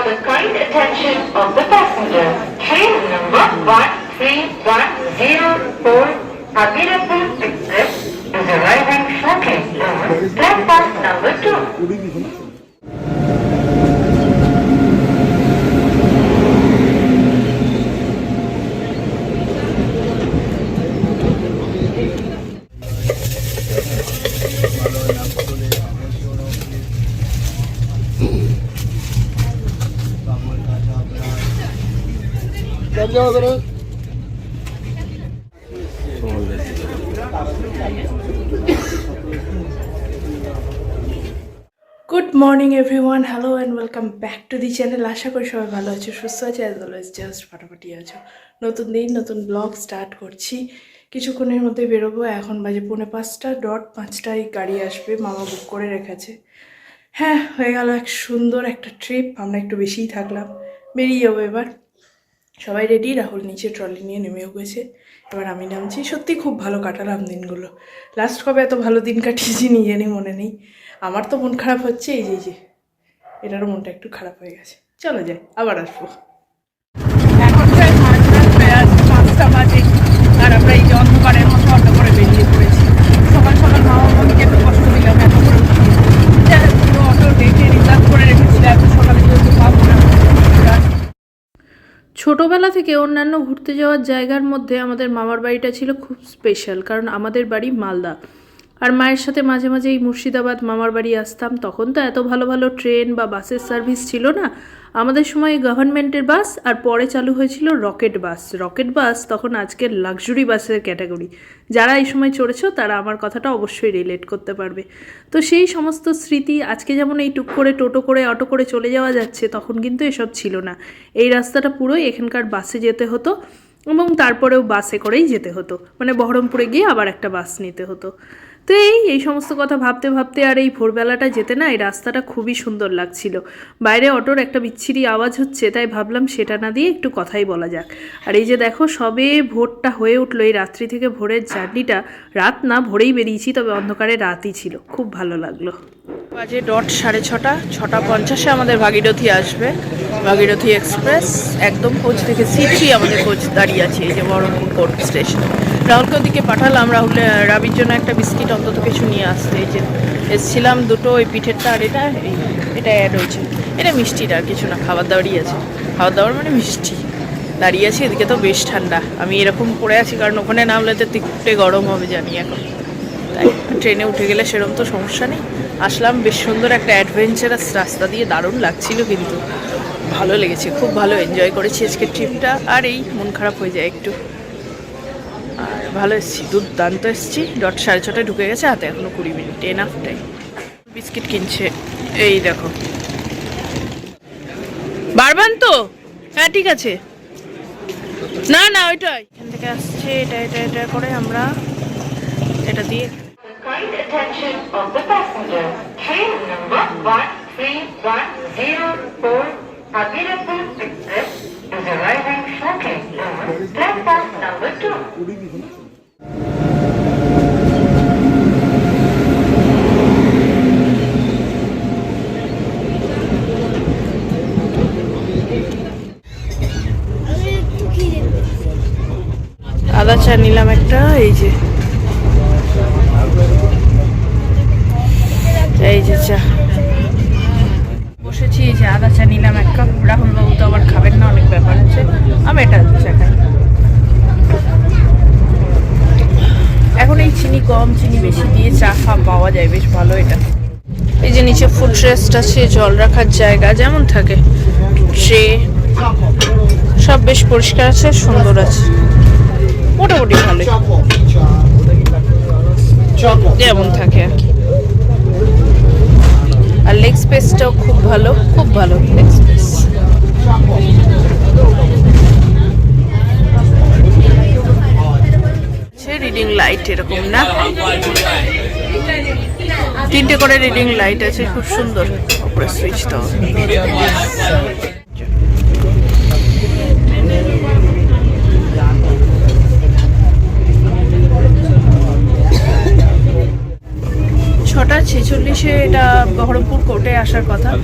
For the kind attention of the passengers, train number 13104 Agirapur Express is arriving shortly. On platform number 2. Good morning everyone, hello and welcome back to the channel আশা করি সবাই ভালো আছে, সুস্থ আছে as always just ফাটাফাটি আছো। নতুন দিন, নতুন ব্লগ স্টার্ট করছি। কিছুক্ষণের মধ্যে বেরোবো, এখন বাজে পৌনে পাঁচটা ডট পাঁচটায় গাড়ি আসবে, মামা বুক করে রেখেছে। হ্যাঁ হয়ে গেল এক সুন্দর একটা ট্রিপ আমরা একটু বেশিই থাকলাম, বেরিয়ে যাব এবার। সবাই রেডি রাহুল নিচে ট্রলি নিয়ে নেমে গেছে। এবার আমি নামছি। সত্যি খুব ভালো কাটালাম দিনগুলো। লাস্ট কবে এত ভালো দিন কাটিয়েছি নিজে নেই মনে নেই। আমার তো মন খারাপ হচ্ছে, এই যে যে, এটারও মনটা একটু খারাপ হয়ে গেছে। চলো যাই, আবার আসব এখন প্রায় পাঁচটা বাজে আর আমরা এই যে অন্ধকারের মতো অটো করে বেরিয়ে পড়েছি সকাল সকাল মা বাবাকে একটু কষ্ট দিলাম এত করে উঠিয়ে পুরো অটো ডেকে রিজার্ভ করে রেখেছিল এত সকালে যেহেতু পাবো না ছোটোবেলা থেকে অন্যান্য ঘুরতে যাওয়ার জায়গার মধ্যে আমাদের মামার বাড়িটা ছিল খুব স্পেশাল কারণ আমাদের বাড়ি মালদা। আর মায়ের সাথে মাঝে মাঝে এই মুর্শিদাবাদ মামার বাড়ি আসতাম, তখন তো এত ভালো ভালো ট্রেন বা বাসের সার্ভিস ছিল না। আমাদের সময় গভর্নমেন্টের বাস আর পরে চালু হয়েছিল রকেট বাস। রকেট বাস তখন আজকের লাক্সুরি বাসের ক্যাটাগরি। যারা এই সময় চড়েছ, তারা আমার কথাটা অবশ্যই রিলেট করতে পারবে। তো সেই সমস্ত স্মৃতি আজকে যেমন এই টুক করে টোটো করে, অটো করে চলে যাওয়া যাচ্ছে, তখন কিন্তু এসব ছিল না। এই রাস্তাটা পুরোই এখানকার বাসে যেতে হতো এবং তারপরেও বাসে করেই যেতে হতো। মানে বহরমপুরে গিয়ে আবার একটা বাস নিতে হতো। তো এই এই সমস্ত কথা ভাবতে ভাবতে আর এই ভোরবেলাটা যেতে না, এই রাস্তাটা খুবই সুন্দর লাগছিল। বাইরে অটোর একটা বিচ্ছিরি আওয়াজ হচ্ছে, তাই ভাবলাম সেটা না দিয়ে একটু কথাই বলা যাক। আর এই যে দেখো, সবে ভোরটা হয়ে উঠল, এই রাত্রি থেকে ভোরের জার্নিটা, রাত না ভোরেই বেরিয়েছি, তবে অন্ধকারে রাতই ছিল। খুব ভালো লাগল। বাজে ডট সাড়ে ছটা ছটা পঞ্চাশে আমাদের ভাগীরথী আসবে। ভাগীরথী এক্সপ্রেস, একদম কোচ থেকে সিটই আমাদের কোচ দাঁড়িয়ে আছে, এই যে বহরমপুর কোর্ট স্টেশন। রাহুলকে ওদিকে পাঠালাম, রাহুল রাবির জন্য একটা বিস্কিট অন্তত কিছু নিয়ে আসতে। এই যে এসেছিলাম দুটো ওই পিঠেরটা আর এটা এটা অ্যাড হয়েছে। এটা মিষ্টিটা আর কিছু না, খাবার দাবারই আছে। খাবার দাবার মানে মিষ্টি। দাঁড়িয়ে আছি, এদিকে তো বেশ ঠান্ডা। আমি এরকম পড়ে আছি, কারণ ওখানে নামলে তো তিকটে গরম হবে জানি এখন। তাই, ট্রেনে উঠে গেলে সেরকম তো সমস্যা নেই। আসলাম, বেশ সুন্দর একটা অ্যাডভেঞ্চারাস রাস্তা দিয়ে, দারুণ লাগছিল কিন্তু। ভালো লেগেছে, খুব ভালো এনজয় করেছি আজকে ট্রিপটা আর এই, মন খারাপ হয়ে যায় একটু। ভালো এসেছি দুর্দান্ত এসেছি। ডট সাড়ে ছটায় ঢুকে গেছে হাতে এখনও কুড়ি মিনিট এনাফ টাইম বিস্কিট কিনছে এই দেখো। বারবান তো? হ্যাঁ ঠিক আছে। না না ওইটাই এখান থেকে আসছে এটা এটা এটা করে আমরা এটা দিয়ে The kind attention of the passengers, train number 13104 Agirapur Express is arriving shortly. On platform number 2. আদা চা নিলাম একটা, এই যে। এই যে চা। বসেছি, এই যে আদা চা নিলাম এক কাপ। রাহুল বাবু তো আবার খাবেন না, অনেক ব্যাপার আছে। আমি এটা চা খাই। এখন এই চিনি কম, চিনি বেশি দিয়ে চা ফা পাওয়া যায়, বেশ ভালো এটা। এই যে নিচে ফুড রেস্ট আছে, জল রাখার জায়গা, যেমন থাকে। ট্রে, সব বেশ পরিষ্কার আছে, সুন্দর আছে। মোটামুটি ভালো যেমন থাকে আর কি। আর লেগ স্পেসটাও খুব ভালো খুব ভালো লেগ স্পেস রিডিং লাইট এরকম না? তিনটে করে রিডিং লাইট আছে খুব সুন্দর। উপরে সুইচটাও ছটা এটা বহরমপুর কোর্টে আসার কথা।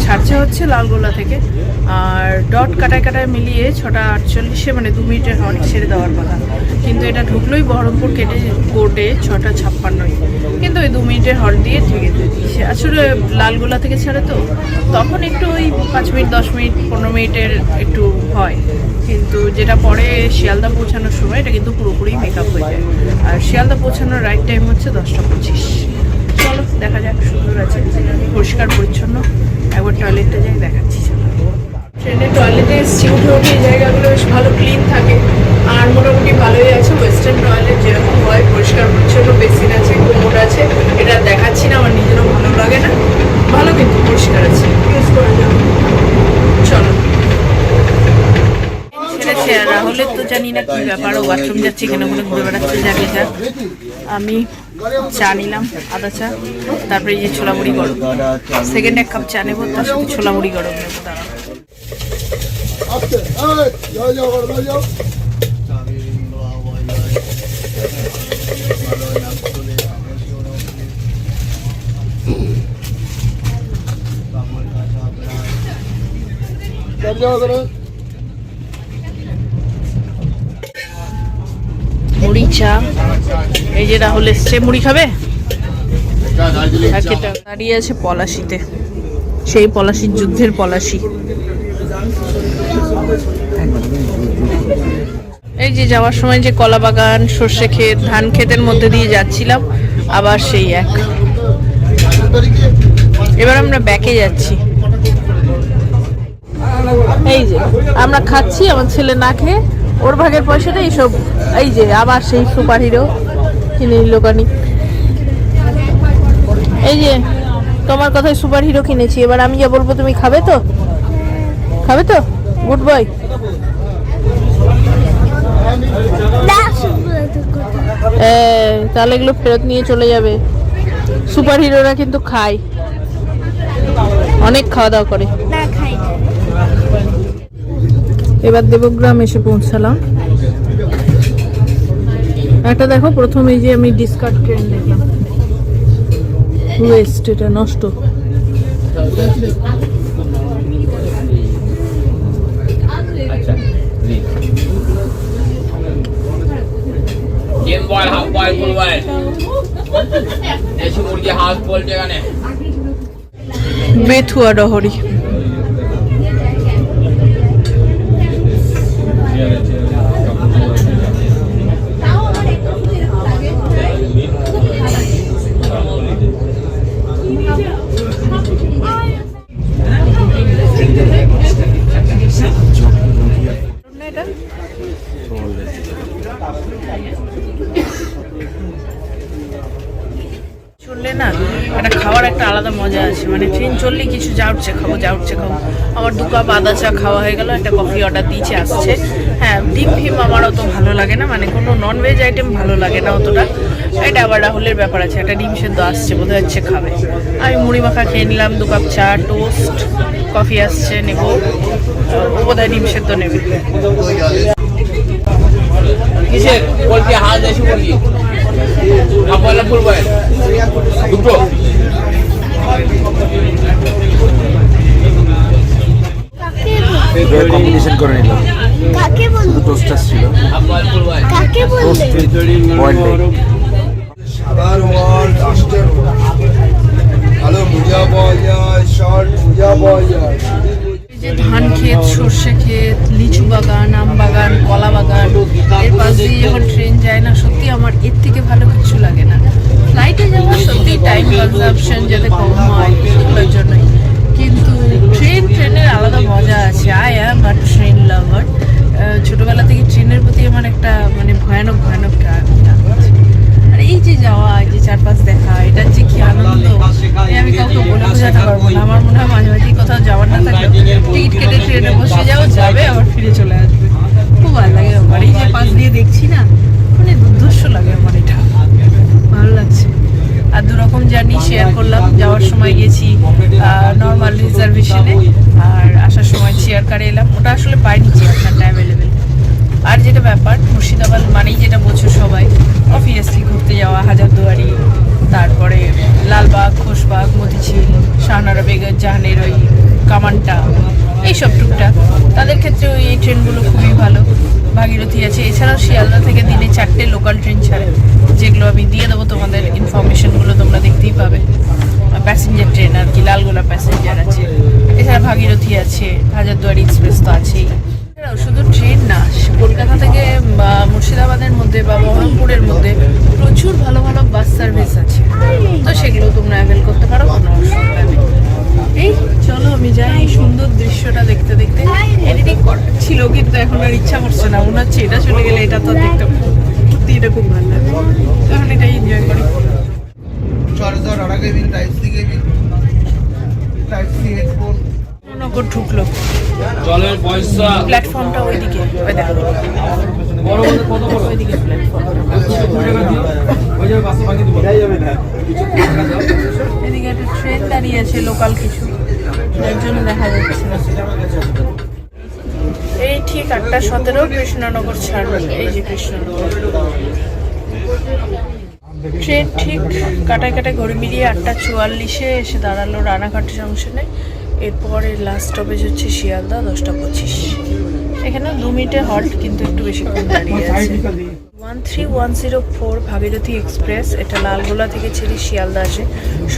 ছাড়ছে হচ্ছে লালগোলা থেকে। আর ডট কাটায় কাটায় মিলিয়ে ছটা আটচল্লিশে মানে দু মিনিটের হর্ন ছেড়ে দেওয়ার কথা। কিন্তু এটা ঢুকলোই বহরমপুর কেটে কোর্টে ছটা ছাপ্পান্নই। কিন্তু ওই দু মিনিটের হর্ন দিয়ে থেকে দিয়েছে। আসলে লালগোলা থেকে ছাড়ে তো। তখন একটু ওই পাঁচ মিনিট, দশ মিনিট, পনেরো মিনিটের একটু হয়। কিন্তু যেটা পরে শিয়ালদা পৌঁছানোর সময়, এটা কিন্তু পুরোপুরি মেকআপ হয়ে যায়। আর শিয়ালদা পৌঁছানোর রাইট টাইম হচ্ছে দশটা পঁচিশ। দেখা যাক সুন্দর আছে। পরিষ্কার পরিচ্ছন্ন। একবার টয়লেটটা যাই দেখাচ্ছি। চলো ট্রেনে টয়লেটে এসছি। উঠে উঠে এই জায়গাগুলো বেশ ভালো ক্লিন থাকে। আর মোটামুটি ভালোই আছে। ওয়েস্টার্ন টয়লেট যেরকম হয় পরিষ্কার পরিচ্ছন্ন বেসিন আছে কোমোড আছে। এটা দেখাচ্ছি না আমার নিজেরও ভালো লাগে না। ভালো কিন্তু পরিষ্কার আছে। ইউজ করা যাবে চলো। রাহুলের তো জানি না কি ব্যাপার। ও বাথরুম যাচ্ছে ওখানে ঘুরে বেড়াচ্ছে যাকে যা আমি চা নিলাম আদা চা তারপরে যে ছোলা মুড়ি গরম। সেকেন্ড এক কাপ চা নেব তার সাথে ছোলা মুড়ি গরম নেব দাঁড়া After, মুড়ি চা। এই যে রাহুল এসছে, মুড়ি খাবে? দাঁড়িয়ে আছে পলাশিতে। সেই পলাশির যুদ্ধের পলাশি। এই যে যাওয়ার সময় যে কলা বাগান, সর্ষে ক্ষেত, ধান ক্ষেতের মধ্যে দিয়ে যাচ্ছিলাম, আবার সেই এক। এবার আমরা ব্যাকে যাচ্ছি। এই যে, আমরা খাচ্ছি, আমার ছেলে না খেয়ে ওর ভাগের পয়সা পয়সাটা এইসব, এই যে আবার সেই সুপার হিরো কিনে নিল কানি এই যে, তোমার কথায় সুপার হিরো কিনেছি, এবার আমি যা বলব তুমি খাবে তো? খাবে তো? গুড বয় তাহলে এগুলো ফেরত নিয়ে চলে যাবে। সুপার হিরোরা কিন্তু খায়। অনেক খাওয়া দাওয়া করে। এবার দেবগ্রাম এসে পৌঁছালাম। একটা দেখো প্রথম যে আমি ডিসকার্ড ট্রেন দেখলাম। ওয়েস্ট এটা নষ্ট। ডিম বয়েল চললে না একটা খাওয়ার একটা আলাদা মজা আছে। মানে ট্রেন চললে কিছু যা উঠছে খাব, যা উঠছে খাব। আমার দু কাপ আদা চা খাওয়া হয়ে গেল, একটা কফি অর্ডার দিয়েছে, আসছে। হ্যাঁ ডিম ফিম আমার অত ভালো লাগে না মানে কোনো নন ভেজ আইটেম ভালো লাগে না অতটা। এটা আবার রাহুলের ব্যাপার আছে, একটা ডিম সেদ্ধ আসছে, বোধহয় হচ্ছে খাবে। আমি মুড়ি মাখা খেয়ে নিলাম, দু কাপ চা টোস্ট কফি আসছে নেব। ও বোধহয় ডিম সেদ্ধ নেবে। কিসের? বলছে দুটো। কম্বিনেশন করে নিলাম। টোস্টার ছিল বয়েল ভালো মোজা পাওয়া যায় শার্ট মোজা পাওয়া যায়। যে ধান ক্ষেত, সর্ষে ক্ষেত, লিচু বাগান, আম বাগান, কলা বাগান, এর পাশ দিয়ে যখন ট্রেন যায় না, সত্যি আমার এর থেকে ভালো কিছু লাগে না। ফ্লাইটে যাওয়া সত্যি টাইম কনজাম্পশন যাতে কম হয়, সেগুলোর জন্যই। কিন্তু ট্রেন ট্রেনের আলাদা মজা আছে। I am a train lover ছোটবেলা থেকে ট্রেনের প্রতি আমার একটা মানে ভয়ানক ভয়ানক। আর এই যে যাওয়া, এই যে চারপাশ দেখা এটার যে কি আনন্দ। আমি কাউকে বলে বোঝাতে পারব না। আমার মনে হয় মাঝে মাঝে কোথাও যাওয়ার না থাকলেও টিকিট কেটে ট্রেনে বসে যাও, যাবে, আবার ফিরে চলে আসবে। খুব ভালো লাগে আমার। এই যে পাশ দিয়ে দেখছি না মানে দুর্ধর্ষ লাগে আমার এটা। ভালো লাগছে। আর দু রকম জার্নি শেয়ার করলাম। যাওয়ার সময় গেছি নর্মাল রিজার্ভেশনে আর আসার সময় চেয়ার কারে এলাম। ওটা আসলে পাইনি চেয়ারখানটা অ্যাভেলেবেল আর যেটা ব্যাপার, মুর্শিদাবাদ মানেই যেটা বোঝো সবাই অবভিয়াসলি ঘুরতে যাওয়া, হাজারদুয়ারি, তারপরে লালবাগ খোশবাগ মতিঝিল, শাহনারা বেগর জাহানের ওই কামানটা, এইসব টুকটাক। তাদের ক্ষেত্রে ওই এই ট্রেনগুলো খুবই ভালো, ভাগীরথী আছে। এছাড়াও শিয়ালদা থেকে দিনে চারটে লোকাল ট্রেন ছাড়ে, যেগুলো আমি দিয়ে দেবো তোমাদের ইনফরমেশনগুলো তোমরা দেখতেই পাবে। প্যাসেঞ্জার ট্রেন আর কি, লালগোলা প্যাসেঞ্জার আছে। এছাড়া ভাগীরথী আছে, হাজারদুয়ারি এক্সপ্রেস তো আছেই। শুধু ট্রেন না কলকাতা থেকে মুর্শিদাবাদের মধ্যে বা বহরমপুরের মধ্যে প্রচুর ভালো ভালো বাস সার্ভিস আছে। তো সেগুলো তোমরা অ্যাভেল করতে পারো কোনো অসুবিধা নেই। এই চলো আমি যাই এই সুন্দর দৃশ্যটা দেখতে দেখতে। এডিটিং ছিল কিন্তু এখন আর ইচ্ছা করছে না মনে হচ্ছে এটা চলে গেলে এটা তো দেখতে। সত্যি এটা খুব ভালো লাগে। তো এখন এটাই এনজয় করি ঢুকলো। জলের পয়সা। প্ল্যাটফর্মটা ওইদিকে ওই দেখো। বড় বড় কত বড়? ওইদিকে এদিকে একটা ট্রেন দাঁড়িয়ে আছে লোকাল কিছু। যার জন্য দেখা যাচ্ছে না। এই ঠিক আটটা সতেরো কৃষ্ণনগর ছাড়বে এই যে কৃষ্ণনগর। ট্রেন ঠিক কাটায় কাটায় ঘড়ি মিলিয়ে আটটা চুয়াল্লিশে এসে দাঁড়াল রানাঘাট জংশনে এরপরে লাস্ট স্টপেজ হচ্ছে শিয়ালদা দশটা পঁচিশ। এখানে দু মিনিটে হল্ট কিন্তু একটু বেশিক্ষণ দাঁড়িয়ে আছে। One three one zero four Bhagirathi express এটা লালগোলা থেকে ছেড়ে শিয়ালদা আসে।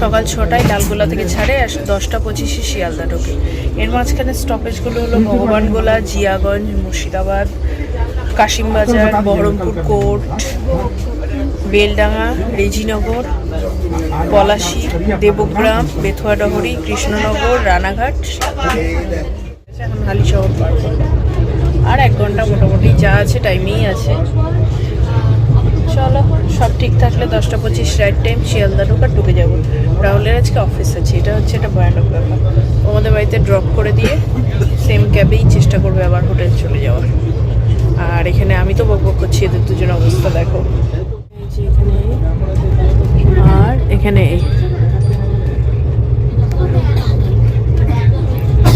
সকাল ছটায় লালগোলা থেকে ছাড়ে আর দশটা পঁচিশে শিয়ালদা ঢোকে। এর মাঝখানে স্টপেজগুলো হলো ভগবানগোলা জিয়াগঞ্জ মুর্শিদাবাদ কাশিমবাজার বহরমপুর কোর্ট বেলডাঙ্গা, রেজিনগর, পলাশী, দেবগ্রাম, বেথুয়াডহরি, কৃষ্ণনগর, রানাঘাট। এখন হালিশহর আর এক ঘণ্টা মোটামুটি যা আছে টাইমেই আছে। চলো, সব ঠিক থাকলে দশটা পঁচিশ রাইট টাইম শিয়ালদা ঢোকার ঢুকে যাব। রাহুলের আজকে অফিস আছে, এটা হচ্ছে একটা ভয়ানক ব্যাপার। আমাদের বাড়িতে ড্রপ করে দিয়ে সেম ক্যাবেই চেষ্টা করবে আবার হোটেল চলে যাওয়ার। আর এখানে আমি তো বক বক করছি, এদের দুজন অবস্থা দেখো এই যে এখানে এই। আর এখানে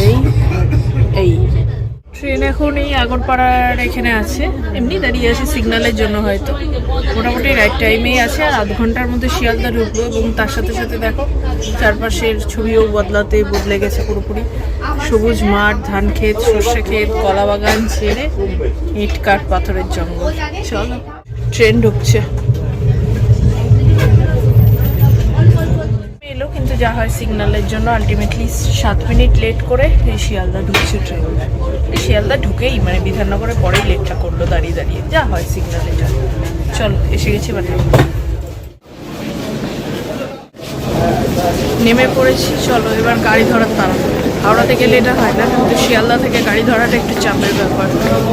এই। এই ট্রেন এখন এই আগরপাড়ার এখানে আছে। এমনি দাঁড়িয়ে আছে সিগন্যালের জন্য হয়তো। মোটামুটি রাইট টাইমেই আছে, আর আধ ঘণ্টার মধ্যে শিয়ালদা ঢুকবো এবং তার সাথে সাথে দেখো, চারপাশের ছবিও বদলাতে বদলে গেছে পুরোপুরি। সবুজ মাঠ, ধান ক্ষেত, সর্ষে ক্ষেত কলা বাগান ছেড়ে ইট কাঠ পাথরের জঙ্গল। চলো। ট্রেন ঢুকছে। যা হয় সিগন্যালের জন্য আলটিমেটলি সাত মিনিট লেট করে শিয়ালদা ঢুকছে ট্রেন শিয়ালদা ঢুকেই মানে বিধাননগরে পরেই লেটটা করল দাঁড়িয়ে দাঁড়িয়ে। যা হয় সিগন্যালের জন্য। চল, এসে গেছি মানে নেমে পড়েছি, চলো, এবার গাড়ি ধরার তারা হাওড়াতে গেলে এটা হয় না, কিন্তু শিয়ালদা থেকে গাড়ি ধরাটা একটু চাপের ব্যাপার চলো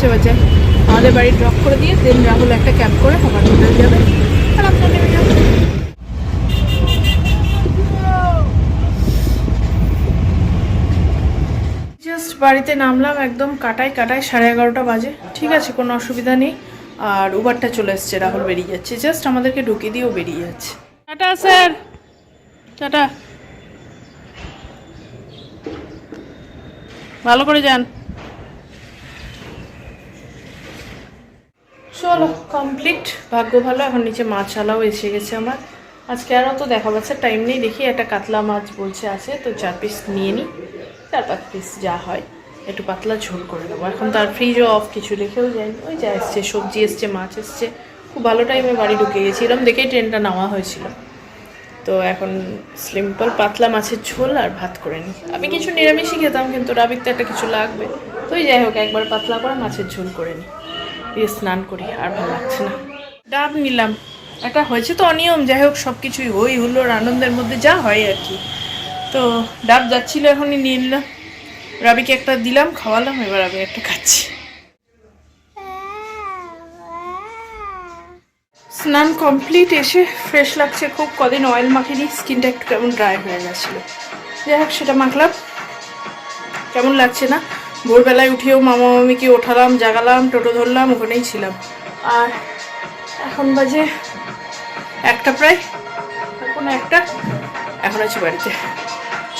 গেছে বাচ্চা আমাদের বাড়ি ড্রপ করে দিয়ে দেন রাহুল একটা ক্যাব করে আমার হোটেল যাবে। আর জাস্ট বাড়িতে নামলাম, একদম কাটায় কাটায় সাড়ে এগারোটা বাজে। ঠিক আছে, কোনো অসুবিধা নেই। আর উবারটা চলে এসছে, রাহুল বেরিয়ে যাচ্ছে। জাস্ট আমাদেরকে ঢুকিয়ে দিয়েও বেরিয়ে যাচ্ছে। Tata, sir. টাটা। ভালো করে যান। চলো কমপ্লিট ভাগ্য ভালো, এখন নিচে মাছ আলাও এসে গেছে আমার। আজকে আর অত দেখা যাচ্ছে টাইম নেই, দেখি একটা কাতলা মাছ বলছে আছে, তো চার পিস নিয়ে নিই চার পাঁচ পিস যা হয়, একটু পাতলা ঝোল করে নেব। এখন তার ফ্রিজও অফ কিছু রেখেও যায়নি। ওই যা এসছে, সবজি এসছে, মাছ এসছে। খুব ভালো টাইমে বাড়ি ঢুকে গেছিলাম, দেখেই ট্রেনটা নেওয়া হয়েছিল। তো এখন সিম্পল পাতলা মাছের ঝোল আর ভাত করে নিই আমি কিছু নিরামিষই খেতাম, কিন্তু রাবিক তো একটা কিছু লাগবে। তো ওই যাই হোক, একবার পাতলা করে মাছের ঝোল করে নিই দিয়ে স্নান করি, আর ভালো লাগছে না। ডাব নিলাম। একটা হয়েছে তো অনিয়ম, যাই হোক সব কিছুই হই হুল্লোর আনন্দের মধ্যে যা হয় আর কি। তো ডাব যাচ্ছিল এখনই নিয়ে নিলাম রাবিকে একটা দিলাম, খাওয়ালাম, এবার আমি একটা খাচ্ছি। স্নান কমপ্লিট, এসে ফ্রেশ লাগছে খুব। কদিন অয়েল মাখিনি, স্কিনটা একটু কেমন ড্রাই হয়ে গেছিল। যাই হোক, সেটা মাখলাম। কেমন লাগছে না? ভোরবেলায় উঠেও মামা মামিকে ওঠালাম, জাগালাম, টোটো ধরলাম, ওখানেই ছিলাম। আর এখন বাজে একটা প্রায় এখন একটা? এখন আছি বাড়িতে।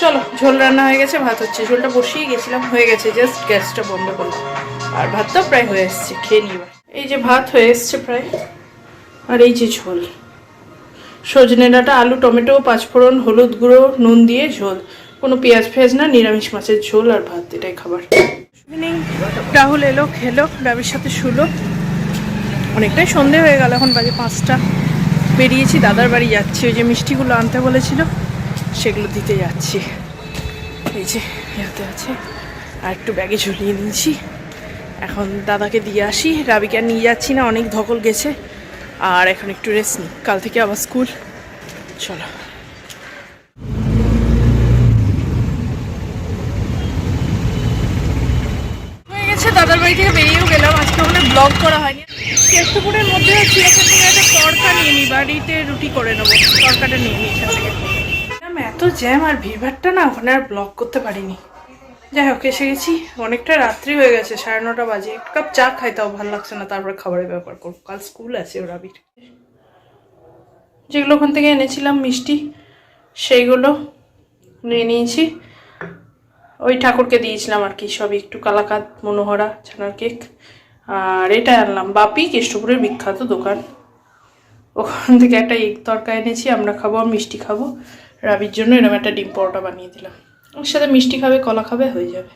চলো, ঝোল রান্না হয়ে গেছে, ভাত হচ্ছে। ঝোলটা বসিয়ে গেছিলাম, হয়ে গেছে জাস্ট গ্যাসটা বন্ধ করলাম। আর ভাতটাও প্রায় হয়ে এসছে, খেয়ে নিবা এই যে ভাত হয়ে এসছে প্রায়, আর এই যে ঝোল। সজনে ডাঁটা, আলু, টমেটো, পাঁচফোড়ন, হলুদ গুঁড়ো, নুন দিয়ে ঝোল। কোনো পেঁয়াজ ফেয়াজ না, নিরামিষ মাছের ঝোল আর ভাত, এটাই খাবার। রাহুল এলো, খেলো রাবির সাথে শুলো। অনেকটাই সন্ধে হয়ে গেল, এখন বাজে পাঁচটা। বেরিয়েছি, দাদার বাড়ি যাচ্ছি। ওই যে মিষ্টিগুলো আনতে বলেছিল, সেগুলো দিতে যাচ্ছি। এই যে হাতে আছে। আর একটু ব্যাগে ঝুলিয়ে নিয়েছি। এখন দাদাকে দিয়ে আসি। রাবিকে আর নিয়ে যাচ্ছি না, অনেক ধকল গেছে। আর এখন একটু রেস্ট নিই। কাল থেকে আবার স্কুল চলো হয়ে গেছে দাদার বাড়ি থেকে বেরিয়েও গেলাম। আজকে ওখানে ব্লগ করা হয়নি। কেষ্টপুরের মধ্যে হচ্ছে এখান থেকে একটা তরকা নিয়ে নিই বাড়িতে রুটি করে নেব। তরকাটা নিয়ে নিই এখান থেকে। এত জ্যাম আর ভিড়ভাড়টা না ওখানে আর ব্লগ করতে পারিনি। যাই হোক, এসে গেছি। অনেকটা রাত্রি হয়ে গেছে, সাড়ে নটা বাজে। এক কাপ চা খাই, তাও ভালো লাগছে না। তারপরে খাবারের ব্যাপার করব। কাল স্কুল আছে ওর আবির। যেগুলো ওখান থেকে এনেছিলাম, মিষ্টি, সেইগুলো নিয়ে নিয়েছি। ওই ঠাকুরকে দিয়েছিলাম আর কি, সবই একটু কালাকাত মনোহরা ছানার কেক। আর এটা আনলাম, বাপি কেষ্টপুরের বিখ্যাত দোকান। ওখান থেকে একটা এগ তরকা এনেছি, আমরা খাব আর মিষ্টি খাব। রাবির জন্য এরকম একটা ডিম পরোটা বানিয়ে দিলাম। ওর সাথে মিষ্টি খাবে, কলা খাবে, হয়ে যাবে।